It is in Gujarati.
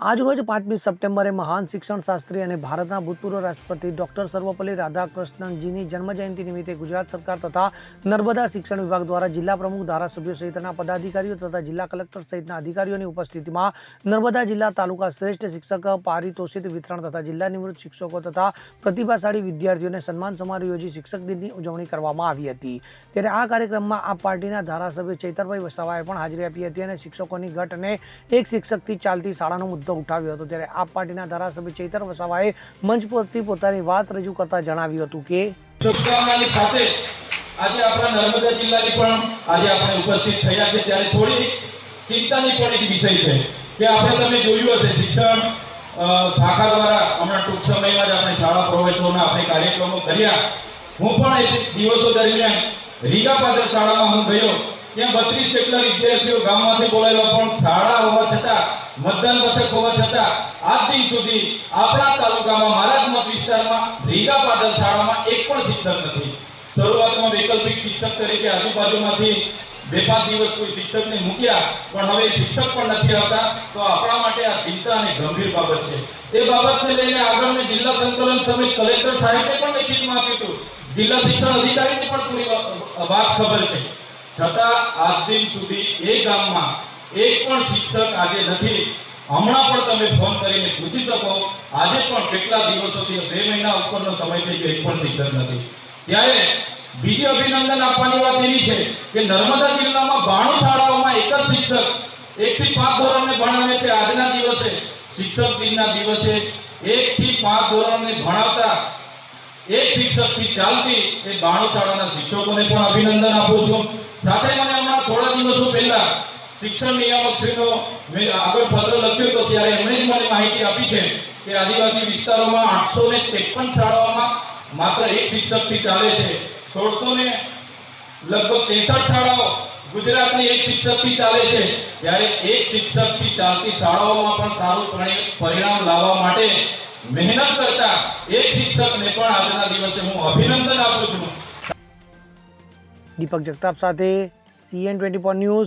આજરોજ પાંચમી સપ્ટેમ્બરે મહાન શિક્ષણ શાસ્ત્રી અને ભારતના ભૂતપૂર્વ રાષ્ટ્રપતિ ડોક્ટર સર્વપલ્લી રાધાકૃષ્ણનજીની જન્મજયંતિ નિમિત્તે ગુજરાત સરકાર તથા નર્મદા શિક્ષણ વિભાગ દ્વારા જિલ્લા પ્રમુખ ધારાસભ્યો સહિતના પદાધિકારીઓ તથા જિલ્લા કલેક્ટર સહિતના અધિકારીઓની ઉપસ્થિતિમાં નર્મદા જિલ્લા તાલુકા શ્રેષ્ઠ શિક્ષક પારિતોષિત વિતરણ તથા જિલ્લા નિવૃત્ત શિક્ષકો તથા પ્રતિભાશાળી વિદ્યાર્થીઓને સન્માન સમારોહ યોજી શિક્ષક દિનની ઉજવણી કરવામાં આવી હતી. ત્યારે આ કાર્યક્રમમાં આ પાર્ટીના ધારાસભ્ય ચૈતરભાઈ વસાવાએ પણ હાજરી આપી હતી અને શિક્ષકોની ઘટ અને એક શિક્ષકથી ચાલતી શાળાનો મુદ્દો ઉઠાવ્યો હતો ત્યારે આપ પાર્ટીના ધારાસભ્ય ચૈતર વસાવાએ મંચ પરથી પોતાની વાત રજૂ કરતા જણાવ્યું હતું કે સાથે આજે આપણા નર્મદા જિલ્લાની પણ આજે આપણે ઉપસ્થિત થયા છે ત્યારે થોડી ચિંતાની પણ એક વિષય છે કે આપણે તમે જોયું હશે શિક્ષણ શાખા દ્વારા હમણાં ટૂંક સમયમાં જ આપણે શાળા પ્રવેશોના આપણે કાર્યક્રમો કર્યા. હું પણ એ દિવસો દરમિયાન રીગા પાદર શાળામાં હું ગયો. ત્યાં બત્રીસ જેટલા વિદ્યાર્થીઓ ગામમાંથી બોલાયેલા પણ શાળા હોવા છતાં મતદાન મથક હોવા છતાં આજ દિન સુધી આપણા તાલુકામાં, મારા મત વિસ્તારમાં, રીગા પાદર શાળામાં એક પણ શિક્ષક નથી. શરૂઆતમાં વૈકલ્પિક શિક્ષક તરીકે આજુબાજુમાંથી બે પાંચ દિવસ કોઈ શિક્ષકને મૂક્યા, પણ હવે શિક્ષક પણ નથી આવતા, તો આપણા માટે આ ચિંતા અને ગંભીર બાબત છે. એ બાબતને લઈને આગળ મેં જિલ્લા સંકલન સમિતિ કલેક્ટર સાહેબને પણ લેખિતમાં આપ્યું હતું. જિલ્લા શિક્ષણ અધિકારીને પણ પૂરી વાત ખબર છે. છતાં આજ દિન સુધી એ ગામમાં એક પણ શિક્ષક આજે નથી. હમણાં પણ તમે ફોન કરીને પૂછી શકો, આજે પણ કેટલા દિવસોથી બે મહિના ઉપરનો સમય થઈ ગયો, એક પણ શિક્ષક નથી. ત્યારે બીજી અભિનંદન આપવાની વાત એવી છે કે નર્મદા જિલ્લામાં બાણું શાળાઓમાં એક જ શિક્ષક એક થી પાંચ ધોરણને ભણાવે છે, આજના દિવસે શિક્ષક દિનના દિવસે એક થી પાંચ ધોરણને ભણાવતા એક શિક્ષકથી ચાલતી એ બાણું શાળાના શિક્ષકોને પણ અભિનંદન આપું છું. સાથે મને હમણાં થોડા દિવસો પહેલા શિક્ષણ નિયામક શ્રીનો મેં આગળ પત્ર લખ્યો હતો ત્યારે એમણે જ મને માહિતી આપી છે કે આદિવાસી વિસ્તારોમાં આઠસો ને ત્રેપન શાળાઓમાં માત્ર એક શિક્ષકથી ચાલે છે. સોળસો ને લગભગ ત્રેસઠ શાળાઓ ગુજરાતની એક શિક્ષકથી ચાલે છે. ત્યારે એક શિક્ષકથી ચાલતી શાળાઓમાં પણ સારું પરિ- પરિણામ લાવવા માટે મહેનત કરતા એક શિક્ષકને પણ આજના દિવસે હું અભિનંદન આપું છું. દીપક જગતાપ સાથે CN twenty four news